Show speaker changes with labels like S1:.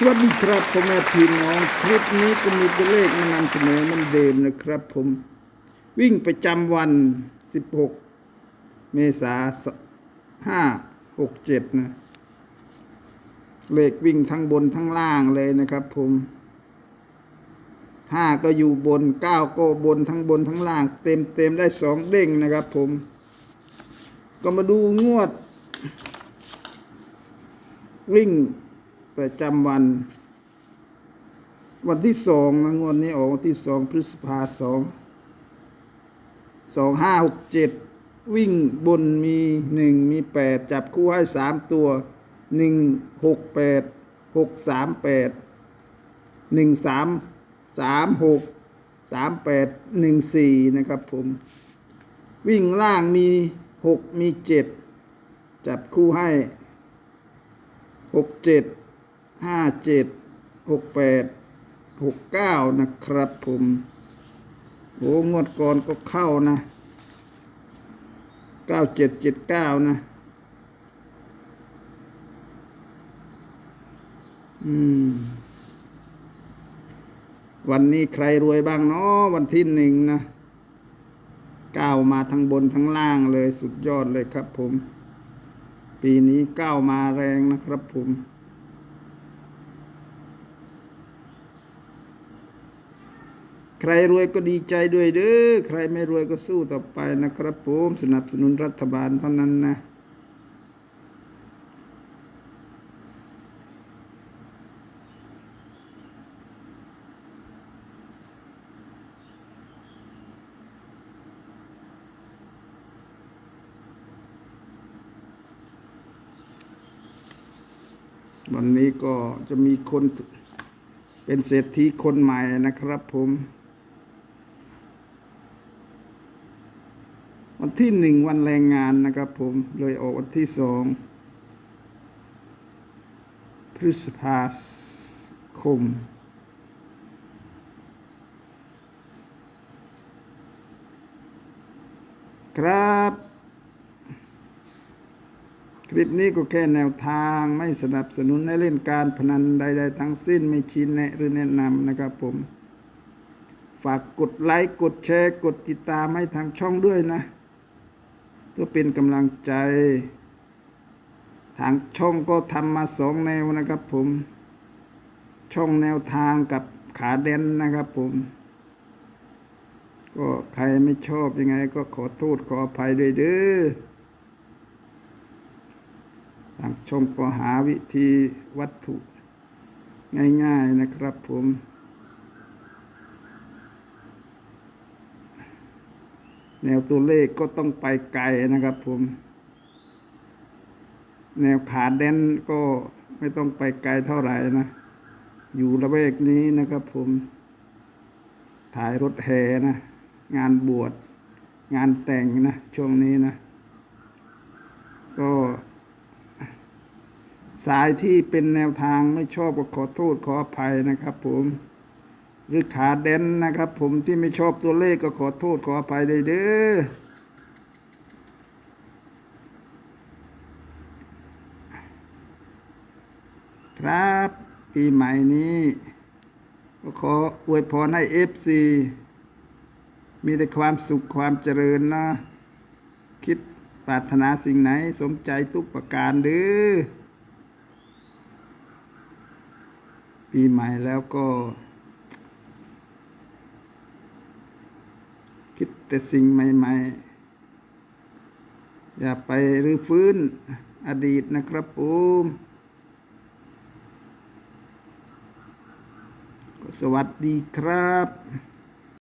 S1: สวัสดีครับพ่อแม่พี่น้องคลิปนี้ก็มีตัวเลขมานำเสนอเหมันเดิมนะครับ ผมวิ่งประจำวัน 16 เมษาห้าหกเจ็ดนะ เลขวิ่งทั้งบนทั้งล่างเลยนะครับ ผมห้าก็อยู่บนเก้าก็บนทั้งบนทั้งล่าง เต็มเต็มได้สองเด้งนะครับ ผม ก็มาดูงวด วิ่ง ประจำวัน วันที่สองนะงวดนี้ออกวันที่สองพฤษภาสองสองห้าหกเจ็ดวิ่งบนมีหนึ่งมีแปดจับคู่ให้สามตัวหนึ่งหกแปดหกสามแปดหนึ่งสามสามหกสามแปดหนึ่งสี่นะครับผม วิ่งล่างมีหกมีเจ็ดจับคู่ให้หกเจ็ด ห้าเจ็ดหกแปดหกเก้านะครับผมโอ้งวดก่อนก็เข้านะเก้าเจ็ดเจ็ดเก้านะ อืม วันนี้ใครรวยบ้างเนาะวันที่หนึ่งนะก้าวมาทั้งบนทั้งล่างเลยสุดยอดเลยครับผม ปีนี้ก้าวมาแรงนะครับผม ใครรวยก็ดีใจด้วยเด้อใครไม่รวยก็สู้ต่อไปนะครับผมสนับสนุนรัฐบาลเท่านั้นนะวันนี้ก็จะมีคนเป็นเศรษฐีคนใหม่นะครับผม วัน ที่หนึ่งวันแรงงานนะครับผมเลยออกวันที่สองพฤษภาคม ครับ คลิปนี้ก็แค่แนวทางไม่สนับสนุนให้เล่นการพนันใด ๆ ทั้งสิ้นไม่ชี้แนะหรือแนะนำนะครับผม ฝากกดไลค์ กดแชร์ กดติดตามให้ทางช่องด้วยนะ พื่อเป็นกำลังใจ ทางช่องก็ทำมาสองแนวนะครับผม ช่องแนวทางกับขาเด่นนะครับผม ก็ใครไม่ชอบยังไงก็ขอโทษขออภัยด้วยเด้อทางช่องก็หาวิธีวัตถุง่ายๆนะครับผม แนวตัวเลขก็ต้องไปไกลนะครับผม แนวขาแดนก็ไม่ต้องไปไกลเท่าไหร่นะ อยู่ระเวกนี้นะครับผม ถ่ายรถแห่นะ งานบวช งานแต่งนะ ช่วงนี้นะ ก็ สายที่เป็นแนวทางไม่ชอบก็ขอโทษขออภัยนะครับผม หรือขาเด่นนะครับ ผมที่ไม่ชอบตัวเลขก็ขอโทษขออภัยด้วยเด้อครับปีใหม่นี้ก็ขออวยพรให้เอฟซีมีแต่ความสุขความเจริญนะ คิดปรารถนาสิ่งไหนสมใจทุกประการเด้อปีใหม่แล้วก็ คิดแต่สิ่งใหม่ ๆ อย่าไปรื้อฟื้นอดีตนะครับผมสวัสดีครับ